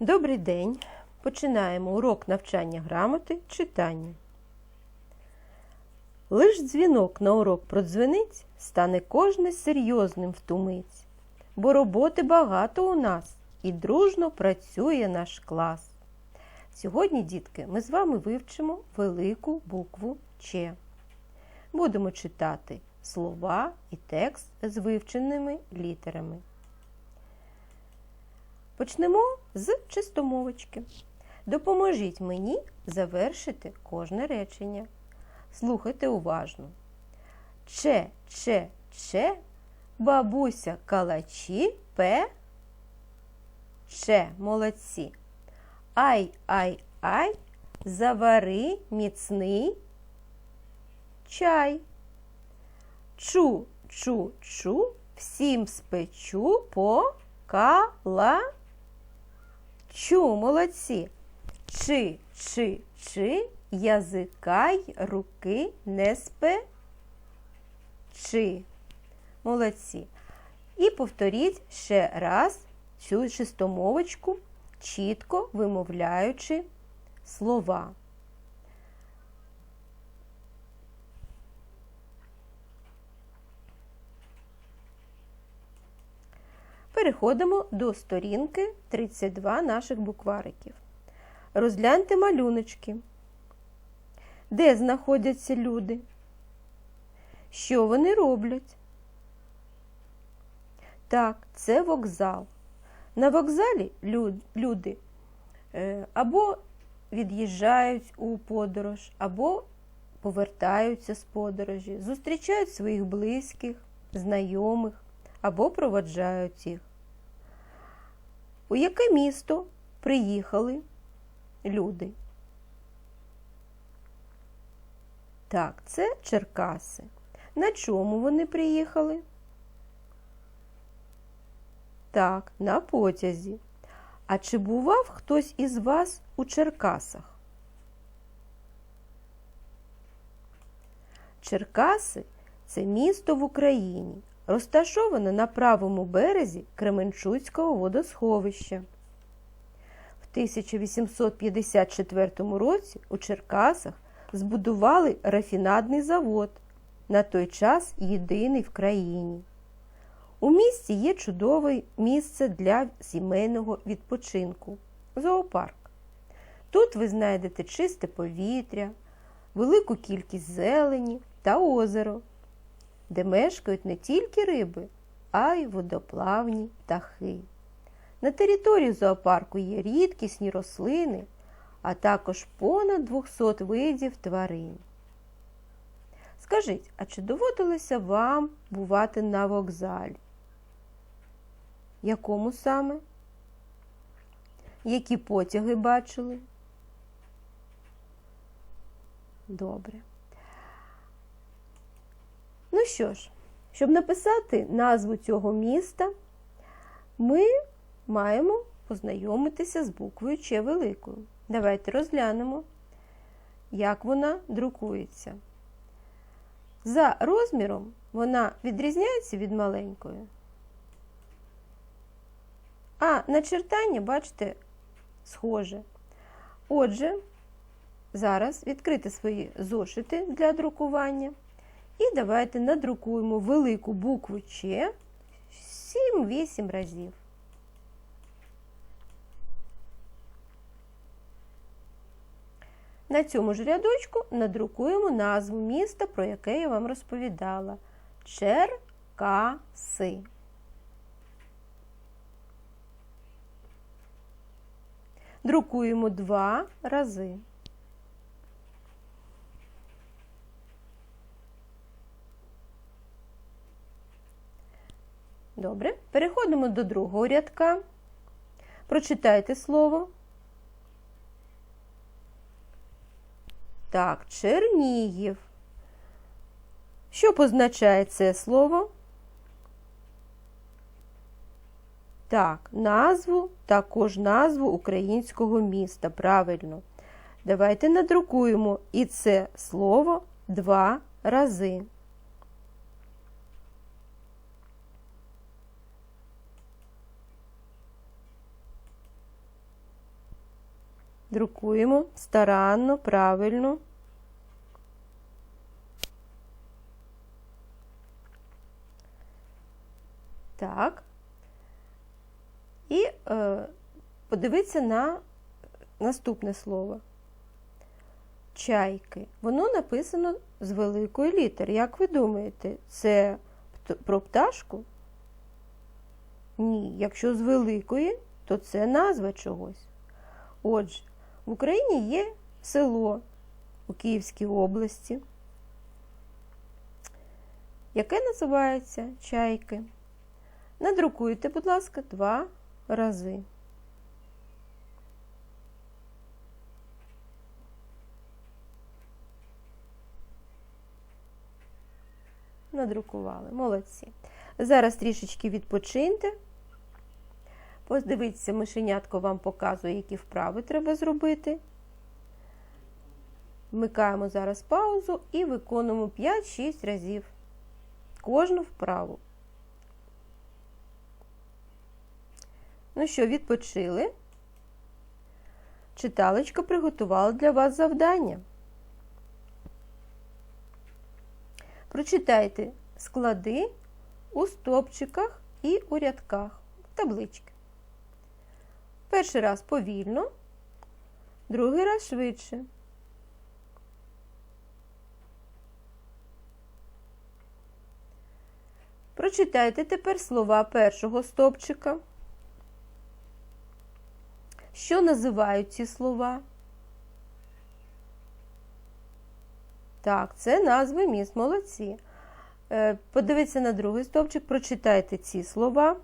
Добрий день! Починаємо урок навчання грамоти читання. Лиш дзвінок на урок продзвенить, стане кожне серйозним втумить, бо роботи багато у нас і дружно працює наш клас. Сьогодні, дітки, ми з вами вивчимо велику букву Ч. Будемо читати слова і текст з вивченими літерами. Почнемо з чистомовочки. Допоможіть мені завершити кожне речення. Слухайте уважно. Че, че, че, бабуся калачі пе. Че, молодці. Ай, ай, ай, завари міцний чай. Чу, чу, чу, всім спечу по кала. Чу, молодці. Чи, чи, чи, язика й руки не спе. Чи. Молодці. І повторіть ще раз цю шестомовочку, чітко вимовляючи слова. Переходимо до сторінки 32 наших буквариків. Розгляньте малюночки. Де знаходяться люди? Що вони роблять? Так, це вокзал. На вокзалі люди е, або від'їжджають у подорож, або повертаються з подорожі, зустрічають своїх близьких, знайомих або проводжають їх. У яке місто приїхали люди? Так, це Черкаси. На чому вони приїхали? Так, на потязі. А чи бував хтось із вас у Черкасах? Черкаси це місто в Україні, розташоване на правому березі Кременчуцького водосховища. В 1854 році у Черкасах збудували рафінадний завод, на той час єдиний в країні. У місті є чудове місце для сімейного відпочинку зоопарк. Тут ви знайдете чисте повітря, велику кількість зелені та озеро, де мешкають не тільки риби, а й водоплавні птахи. На території зоопарку є рідкісні рослини, а також понад 200 видів тварин. Скажіть, а чи доводилося вам бувати на вокзалі? Якому саме? Які потяги бачили? Добре. Ну що ж, щоб написати назву цього міста, ми маємо познайомитися з буквою Ч великою. Давайте розглянемо, як вона друкується. За розміром вона відрізняється від маленької. А начертання, бачите, схоже. Отже, зараз відкрити свої зошити для друкування. І давайте надрукуємо велику букву Ч 7-8 разів. На цьому ж рядочку надрукуємо назву міста, про яке я вам розповідала. Черкаси. Друкуємо два рази. Добре, переходимо до другого рядка. Прочитайте слово. Так, Чернігів. Що позначає це слово? Так, назву, також назву українського міста. Правильно. Давайте надрукуємо і це слово два рази. Друкуємо старанно, правильно. Так. І е, подивіться на наступне слово. Чайки. Воно написано з великої літери. Як ви думаєте, це про пташку? Ні. Якщо з великої, то це назва чогось. Отже, в Україні є село у Київській області, яке називається Чайки. Надрукуйте, будь ласка, два рази. Надрукували. Молодці. Зараз трішечки відпочиньте. Подивіться, мишенятко вам показує, які вправи треба зробити. Вмикаємо зараз паузу і виконуємо 5-6 разів кожну вправу. Ну що, відпочили? Читалочка приготувала для вас завдання. Прочитайте склади у стопчиках і у рядках таблички. Перший раз повільно, другий раз швидше. Прочитайте тепер слова першого стопчика. Що називають ці слова? Так, це назви міст. Молодці. Е, подивіться на другий стовпчик, прочитайте ці слова.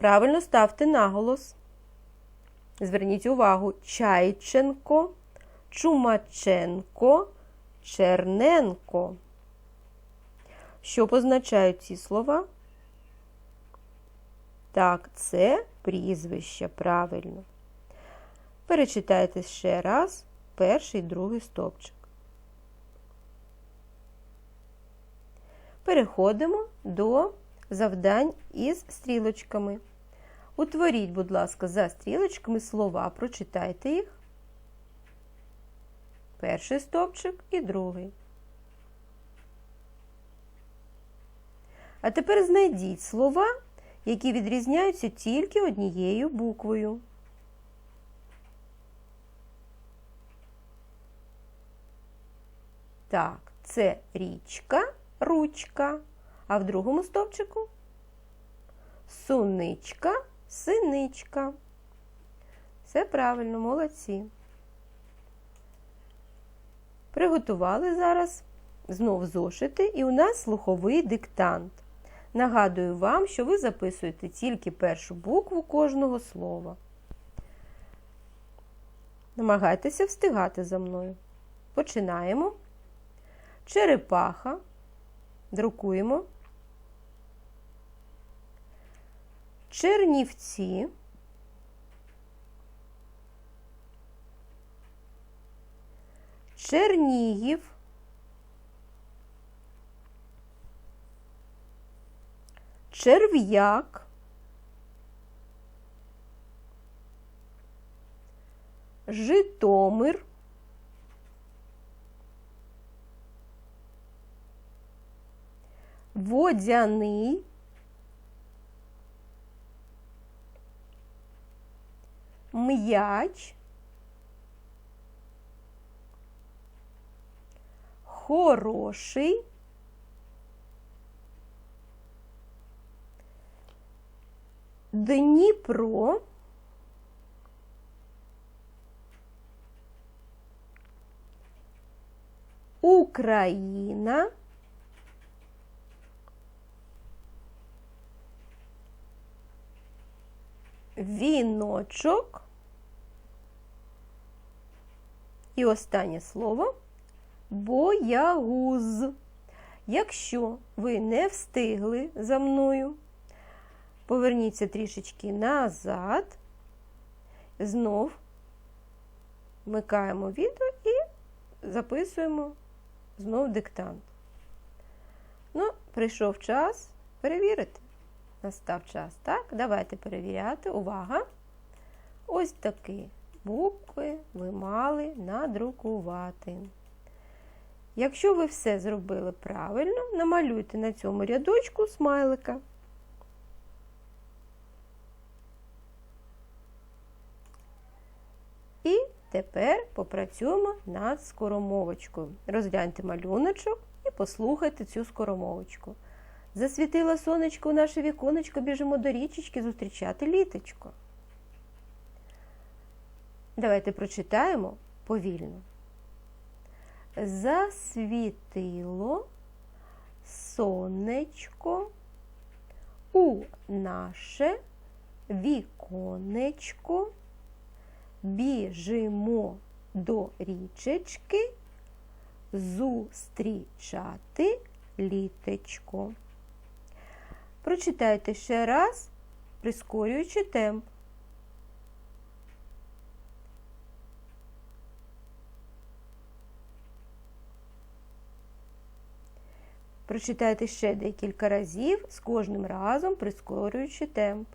Правильно ставте наголос. Зверніть увагу: Чайченко, Чумаченко, Черненко. Що позначають ці слова? Так, це прізвище правильно. Перечитайте ще раз перший другий стовпчик. Переходимо до завдань із стрілочками. Утворіть, будь ласка, за стрілочками слова, прочитайте їх. Перший стовпчик і другий. А тепер знайдіть слова, які відрізняються тільки однією буквою. Так, це річка, ручка, а в другому стовпчику суничка, синичка. Все правильно, молодці. Приготували зараз знов зошити, і у нас слуховий диктант. Нагадую вам, що ви записуєте тільки першу букву кожного слова. Намагайтеся встигати за мною. Починаємо. Черепаха. Друкуємо. Чернівці. Чернігів. черв'як, Житомир, водяний, м'яч, хороший, Дніпро. Україна. Віночок. І останнє слово боягуз. Якщо ви не встигли за мною, Поверніться трішечки назад, знов вмикаємо відео і записуємо знов диктант. Ну, прийшов час перевірити. Настав час. Так, давайте перевіряти. Увага! ось такі букви ви мали надрукувати. Якщо ви все зробили правильно, намалюйте на цьому рядочку смайлика. І тепер попрацюємо над скоромовочкою. Розгляньте малюночок і послухайте цю скоромовочку. Засвітило сонечко у наше віконечко, біжимо до річечки зустрічати літочко. Давайте прочитаємо повільно. Засвітило сонечко у наше віконечко. Біжимо до річечки зустрічати літечко. Прочитайте ще раз, прискорюючи темп. Прочитайте ще декілька разів, з кожним разом прискорюючи темп.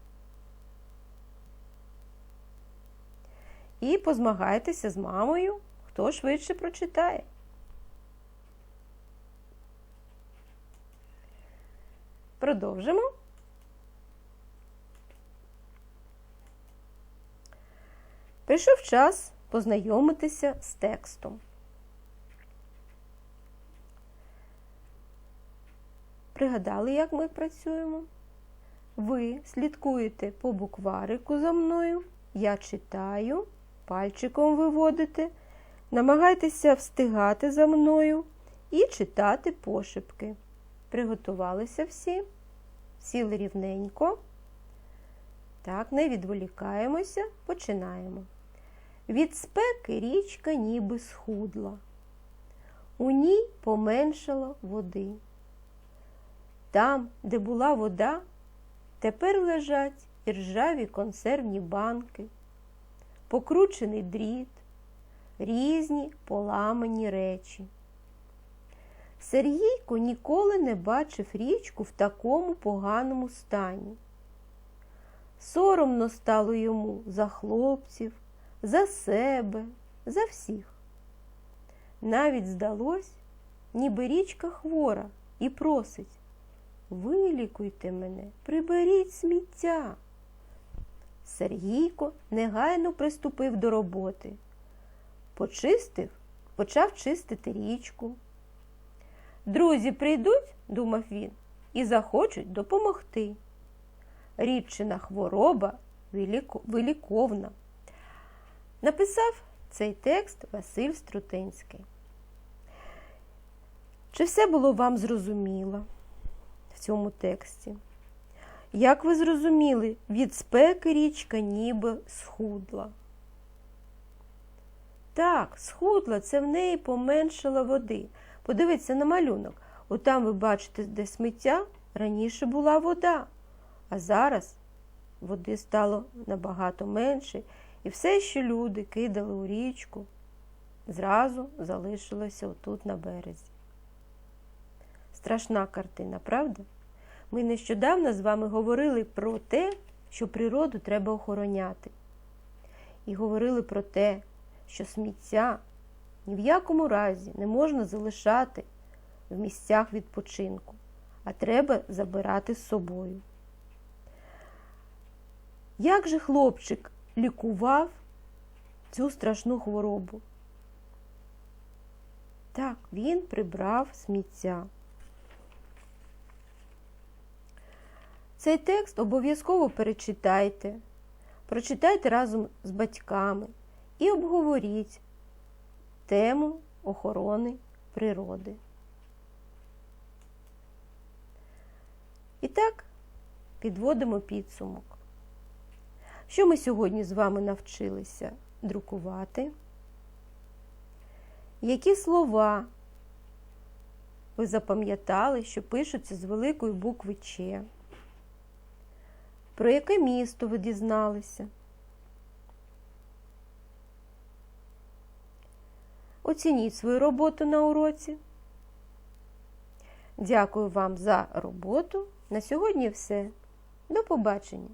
І позмагайтеся з мамою, хто швидше прочитає. Продовжимо. Прийшов час познайомитися з текстом. Пригадали, як ми працюємо? Ви слідкуєте по букварику за мною, я читаю, пальчиком виводите, намагайтеся встигати за мною і читати пошепки. Приготувалися всі, сіли рівненько. Так, не відволікаємося, починаємо. Від спеки річка ніби схудла. У ній поменшало води. Там, де була вода, тепер лежать іржаві консервні банки, покручений дріт, різні поламані речі. Сергійко ніколи не бачив річку в такому поганому стані. Соромно стало йому за хлопців, за себе, за всіх. Навіть здалось, ніби річка хвора і просить Вилікуйте мене, приберіть сміття. Сергійко негайно приступив до роботи. Почистив, почав чистити річку. Друзі прийдуть, думав він, і захочуть допомогти. Рідчина хвороба виліковна. Написав цей текст Василь Струтинський. Чи все було вам зрозуміло цьому тексті? Як ви зрозуміли, від спеки річка ніби схудла? Так, схудла, це в неї поменшало води. Подивіться на малюнок. Отам ви бачите, де сміття раніше була вода, а зараз води стало набагато менше, і все, що люди кидали у річку, зразу залишилося отут на березі. Страшна картина, правда? Ми нещодавно з вами говорили про те, що природу треба охороняти. І говорили про те, що сміття ні в якому разі не можна залишати в місцях відпочинку, а треба забирати з собою. Як же хлопчик лікував цю страшну хворобу? Так, він прибрав сміття. Цей текст обов'язково перечитайте, прочитайте разом з батьками і обговоріть тему охорони природи. І так, підводимо підсумок. Що ми сьогодні з вами навчилися друкувати? Які слова ви запам'ятали, що пишуться з великої букви Ч? Про яке місто ви дізналися? Оцініть свою роботу на уроці. Дякую вам за роботу. На сьогодні все. До побачення!